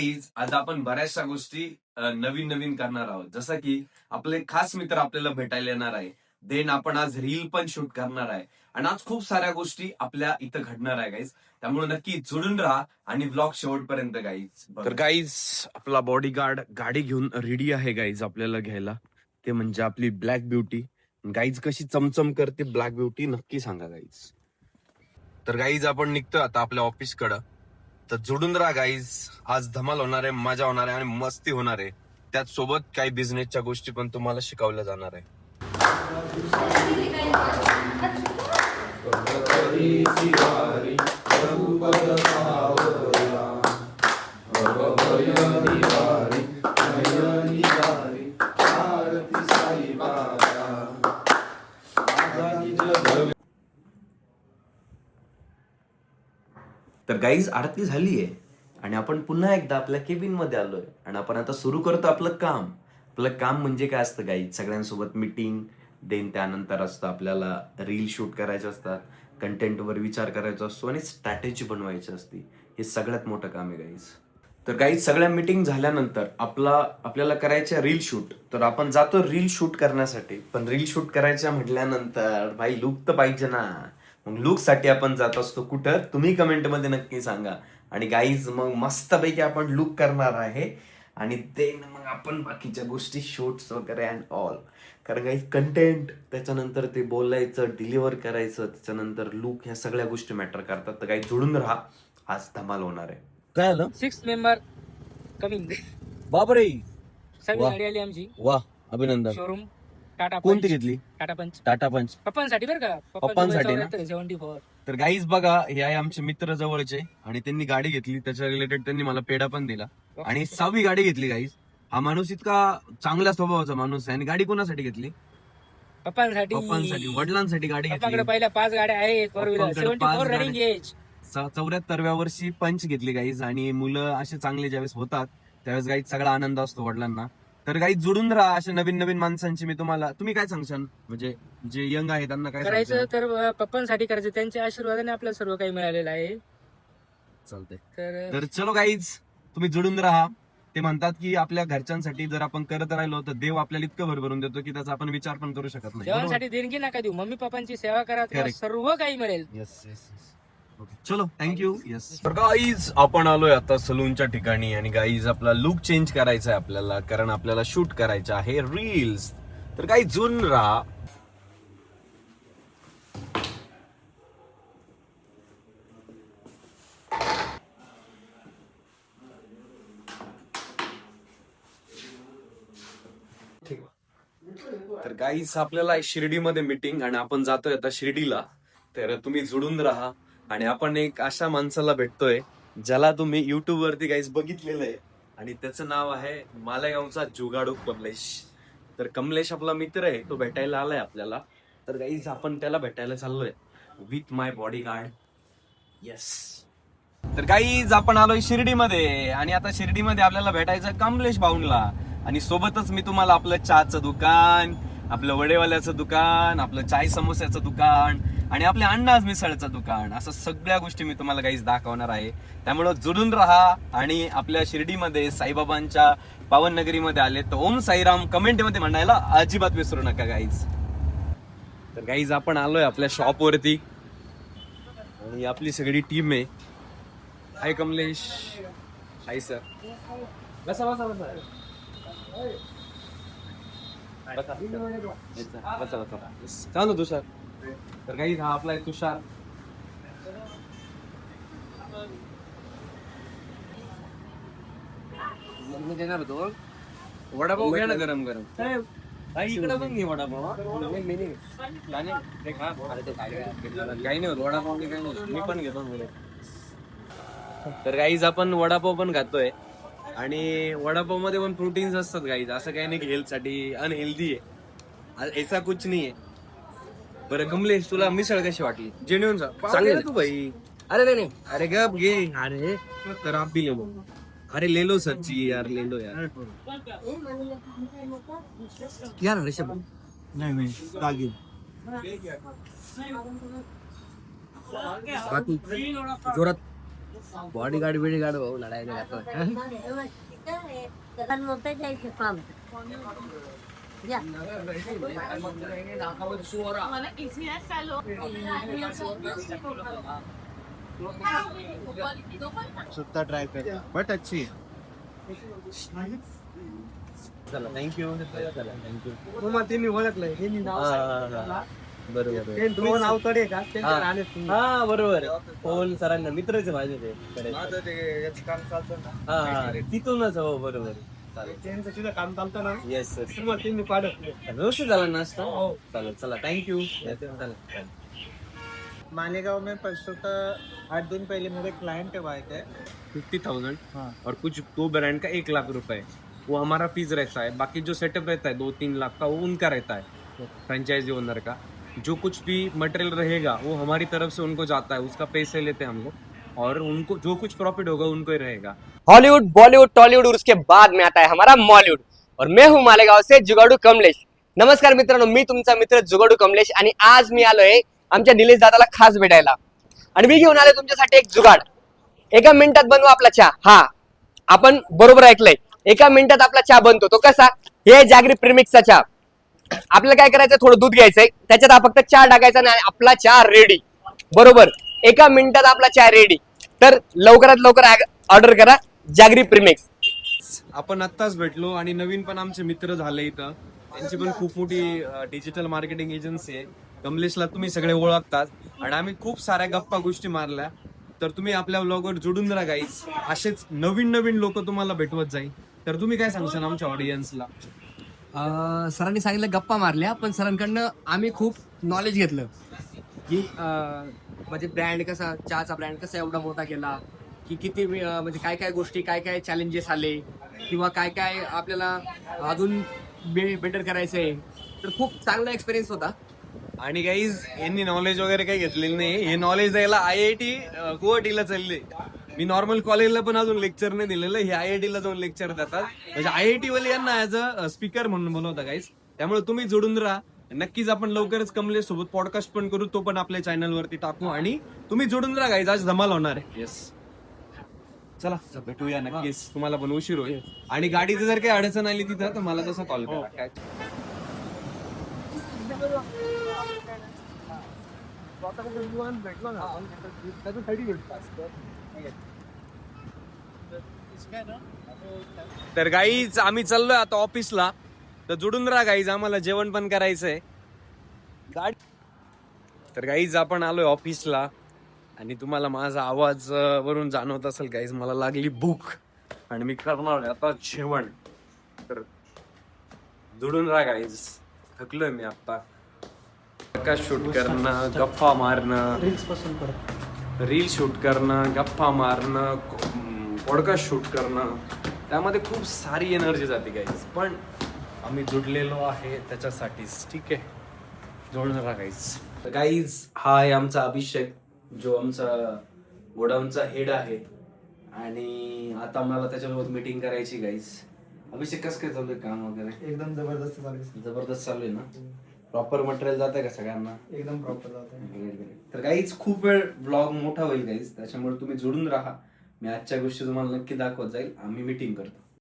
Guys आज आपण बऱ्याचशा गोष्टी नवीन नवीन करणार आहोत. जसं की आपले खास मित्र आपल्याला भेटायला येणार आहे. देन आपण आज रील पण शूट करणार आहे. आणि आज खूप साऱ्या गोष्टी आपल्या इथं घडणार आहे गाईज त्यामुळे नक्की जुळून राहा आणि ब्लॉग शेवटपर्यंत गाईज तर गाईज आपला बॉडीगार्ड गाडी घेऊन रेडी आहे गाईज आपल्याला घ्यायला. ते म्हणजे आपली ब्लॅक ब्युटी गाईज कशी चमचम करते ब्लॅक ब्युटी नक्की सांगा गाईज तर गाईज आपण निघतो आता आपल्या ऑफिस कडं. तर जोडून राहा गाईज आज धमाल होणार आहे मजा होणार आहे आणि मस्ती होणार आहे. त्याच सोबत काही बिझनेसच्या गोष्टी पण तुम्हाला शिकवल्या जाणार आहे. तर गाईज आरती झाली आहे आणि आपण पुन्हा एकदा आपल्या केबिनमध्ये मध्ये आलोय. आणि आपण आता सुरू करतो आपलं काम. आपलं काम म्हणजे काय असतं गाईज सगळ्यांसोबत मिटिंग देन त्यानंतर असतं आपल्याला रील शूट करायचे असतात कंटेंटवर विचार करायचा असतो आणि स्ट्रॅटेजी बनवायची असते. हे सगळ्यात मोठं काम आहे गाईज तर गाईज सगळ्या मिटिंग झाल्यानंतर आपला आपल्याला करायचं रील शूट तर आपण जातो रील शूट करण्यासाठी. पण रील शूट करायच्या म्हटल्यानंतर भाई लुक तर पाहिजे ना. मग लुकसाठी आपण जात असतो कुठं? तुम्ही कमेंटमध्ये नक्की सांगा. आणि गाईज मग मस्तपैकी आपण लुक करणार आहे. आणि ते मग आपण बाकीच्या गोष्टी शूट्स वगैरे अँड ऑल कारण काही कंटेंट त्याच्यानंतर ते बोलायचं डिलिव्हर करायचं त्याच्यानंतर लुक ह्या सगळ्या गोष्टी मॅटर करतात. तर काही जोडून राहा. आज धमाल होणार आहे. काय आलं सिक्स मेंबर कमिंग बापरे! सगळी वा. गाडी आली आमची. वा. अभिनंदन. शोरूम टाटा कोणती पंच घेतली? टाटा पंच. टाटा पंच. पप्पांसाठी बरं का? पप्पांसाठी ना? सेव्हन्टी फोर तर गाईज बघा हे आहे आमचे मित्र जवळचे आणि त्यांनी गाडी घेतली. त्याच्या रिलेटेड त्यांनी मला पेढा पण दिला. आणि सहावी गाडी घेतली गाईज हा माणूस इतका चांगल्या स्वभावाचा माणूस आहे. आणि गाडी कोणासाठी घेतली? पप्पांसाठी. पप्पांसाठी वडिलांसाठी गाडी पप्पाकडे घेतली पहिल्या पाच गाड्या आहेत फोर व्हीलर पप्पांकडे सेव्हन्टी पाच फोर गाड्या. रनिंग एज चौऱ्याहत्तरव्या वर्षी पंच घेतली गाईज आणि मुलं असे चांगले ज्यावेळेस होतात त्यावेळेस गाईज सगळा आनंद असतो वडिलांना. तर गाईज जुडून राहा अशा नवीन नवीन माणसांची मी तुम्हाला तुम्ही काय सांगशाल म्हणजे जे यंग आहे त्यांना काय करायचं सांगशाल? तर पप्पांसाठी करायचं. त्यांच्या आशीर्वादाने आपल्याला सर्व काही मिळालेलं आहे. चालतंय. तर तर चलो गाईज तुम्ही जुडून राहा. ते म्हणतात की आपल्या घरच्यांसाठी जर आपण करत राहिलो तर देव आपल्याला इतकं भरभरून देतो की त्याचा आपण विचार पण करू शकत नाही. देणगी नका देऊ. मम्मी पप्पांची सेवा करा तुम्हाला Correct. सर्व काही मिळेल. येस येस चलो थँक्यू येस तर गाईज आपण आलोय आता सलूनच्या ठिकाणी आणि गाईज आपला लुक चेंज करायचा आहे आपल्याला कारण आपल्याला शूट करायचं आहे रील्स तर काही जुन राहा. तर गाईज आपल्याला शिर्डीमध्ये मीटिंग आणि आपण जातोय आता शिर्डीला. तर तुम्ही जुडून राहा. आणि आपण एक अशा माणसाला भेटतोय ज्याला तुम्ही युट्यूब वरती गाईज बघितलेलं आहे. आणि त्याचं नाव आहे मालेगावचा जुगाडू कमलेश. तर कमलेश आपला मित्र आहे तो भेटायला आलाय आपल्याला. तर गाईज आपण त्याला भेटायला चाललोय. With my bodyguard yes तर गाईज आपण आलोय शिर्डीमध्ये. आणि आता शिर्डीमध्ये आपल्याला भेटायचं कमलेश भाऊनला आणि सोबतच मी तुम्हाला आपलं चहाचं दुकान आपलं वडेवाल्याचं दुकान आपलं चाय समोस्याचं दुकान आणि आपले अण्णाज मिसळचं दुकान असं सगळ्या गोष्टी मी तुम्हाला काहीच दाखवणार आहे. त्यामुळं जुडून राहा आणि आपल्या शिर्डीमध्ये साईबाबांच्या पावन नगरीमध्ये आले तर ओम साईराम कमेंटमध्ये म्हणायला अजिबात विसरू नका गाईज तर गाईज आपण आलोय आपल्या शॉपवरती आणि आपली सगळी टीम आहे. हाय कमलेश. हाय सर बसा बसा बसा. बसा. बसा बसा. का तुषार तर काही हा आपला आहे तुषार. मी देणार होतो वडापाव घ्या ना गरम गरम. इकडे पण घे वडापाव काही नाही होत वडापाव काही नाही मी पण घेतो मुले तर गाईज आपण वडापाव पण खातोय. आणि वडापावमध्ये पण प्रोटीन्स असतात गाईज. असं काही नाही हेल्थसाठी अनहेल्दी आहे. आ- याचा कुछ नाही आहे. बरं कमलेश तुला मिसळ कशी वाटली? जेन्युन चांगली सांग तू भाई अरे नाही नाही. अरे गप घे. अरे. तर आप भी ले लो अरे ले लो सच्ची यार ले लो यार. या ना ऋषभ नाही नाही. रागील बाकी जोरात. बॉडी गार्ड बिडी गार्ड भाऊ लढायचं मोठं जायचं काम. या सुद्धा ट्राय कर. बट अच्छी चला थँक्यू चला थँक्यू त्यांनी ओळखलंय. बरोबर दोन अवतडे का? हा. हा बरोबर फोन सरांना मित्रच आहे माझे ते. हा हा. तिथूनच हो बरोबर त्यांचं तिथं काम चालतं ना? येस सर त्यांनी पाडत व्यवस्थित झाला नाश्ता? चालेल चला. थँक्यू चला मालेगांव में परसों का आठ दिन पहले मेरे क्लाइंट है भाई थे फिफ्टी थाउजेंड हाँ। और कुछ दो ब्रांड का एक लाख रुपए। वो हमारा फीस रहता है। बाकी जो सेटअप रहता है दो तीन लाख का वो उनका रहता है। फ्रेंचाइजी ओनर का। जो कुछ भी मटेरियल रहेगा वो हमारी तरफ से उनको जाता है। उसका पैसे लेते हैं हम लोग। और उनको जो कुछ प्रॉफिट होगा उनको ही रहेगा। हॉलीवुड बॉलीवुड टॉलीवुड और उसके बाद में आता है हमारा मॉलीवुड और मैं हूं मालेगाव से जुगाडू कमलेश। नमस्कार मित्रांनो मी तुमचा मित्र जुगाडू कमलेश आणि आज मी आलोय आमच्या निलेश दादाला खास भेटायला. आणि मी घेऊन आलोय तुमच्यासाठी एक जुगाड. एका मिनिटात बनवू आपला चहा. हा आपण बरोबर ऐकलंय. एका मिनिटात आपला चहा बनतो. तो कसा? हे जागरी प्रेमिक्सचा चहा. आपल्याला काय करायचं थोडं दूध घ्यायचंय. त्याच्यात फक्त चहा टाकायचा आणि आपला चहा रेडी बरोबर? एका मिनिटात आपला चहा रेडी तर लवकरात लवकर ऑर्डर करा जागरी प्रीमिक्स आपण आत्ताच भेटलो आणि नवीन पण आमचे मित्र झाले इथं. त्यांची पण खूप मोठी डिजिटल मार्केटिंग एजन्सी आहे. कमलेशला तुम्ही सगळे ओळखतात. आणि आम्ही खूप साऱ्या गप्पा गोष्टी मारल्या. तर तुम्ही आपल्या ब्लॉगवर जोडून राहा गाईच असेच नवीन नवीन लोक तुम्हाला भेटवत जाईल. तर तुम्ही काय सांगशाल आमच्या ऑडियन्सला सरांनी सांगितलं गप्पा मारल्या पण सरांकडनं आम्ही खूप नॉलेज घेतलं. की म्हणजे ब्रँड कसा चहाचा ब्रँड कसा एवढा मोठा केला? की किती म्हणजे काय काय गोष्टी काय काय चॅलेंजेस आले? किंवा काय काय आपल्याला अजून बे बेटर करायचं आहे तर खूप चांगला एक्सपिरियन्स होता. आणि गाईज यांनी नॉलेज वगैरे काही घेतलेलं नाही. हे नॉलेज द्यायला आय आय टी गुवाहाटीला चालले. मी नॉर्मल कॉलेजला पण अजून लेक्चर नाही दिलेलं. हे आय आय टीला जाऊन लेक्चर देतात. म्हणजे आय आय टी वाले यांना ॲज अ स्पीकर म्हणून बोलवता गाईज त्यामुळे तुम्ही जोडून राहा. नक्कीच आपण लवकरच कमलेश सोबत पॉडकास्ट पण करू तो पण आपल्या चॅनल वरती टाकू. आणि तुम्ही जोडून राहा गाईज आज धमाल होणार आहे. येस चला. भेटूया नक्कीच. तुम्हाला पण उशीर होईल. आणि गाडीचं जर काही अडचण आली तिथं तर मला तसं कॉल करा. काय? तर गाईज आम्ही चाललोय आता ऑफिसला तर जुडून राहा गाईज आम्हाला जेवण पण करायचंय. गाडी तर गाईज आपण आलोय ऑफिसला आणि तुम्हाला माझा आवाज वरून जाणवत असेल गाईज मला लागली भूक. आणि मी करणार आता जेवण. तर जुडून राहा गाईज थकलोय मी आता. का शूट करणं गप्पा मारणं. रील्सपासून रील शूट करणं गप्पा मारणं पॉडकास्ट शूट करणं. त्यामध्ये खूप सारी एनर्जी जाते गाईज पण आम्ही जुडलेलो आहे त्याच्यासाठीच ठीक आहे? जोडून राहा गाईज तर गाईज हा आहे आमचा अभिषेक जो आमचा गोडाऊनचा हेड आहे. आणि आता मला त्याच्यासोबत मीटिंग करायची गाईज अभिषेक कसं काय चालू आहे काम वगैरे? एकदम जबरदस्त चालू जबरदस्त चालू आहे ना? प्रॉपर मटेरियल जात आहे का सगळ्यांना? एकदम प्रॉपर जात तर काहीच खूप वेळ ब्लॉग मोठा होईल गाईज त्याच्यामुळे तुम्ही जोडून राहा. मी आजच्या गोष्टी तुम्हाला नक्की दाखवत जाईल. आम्ही मीटिंग करतो.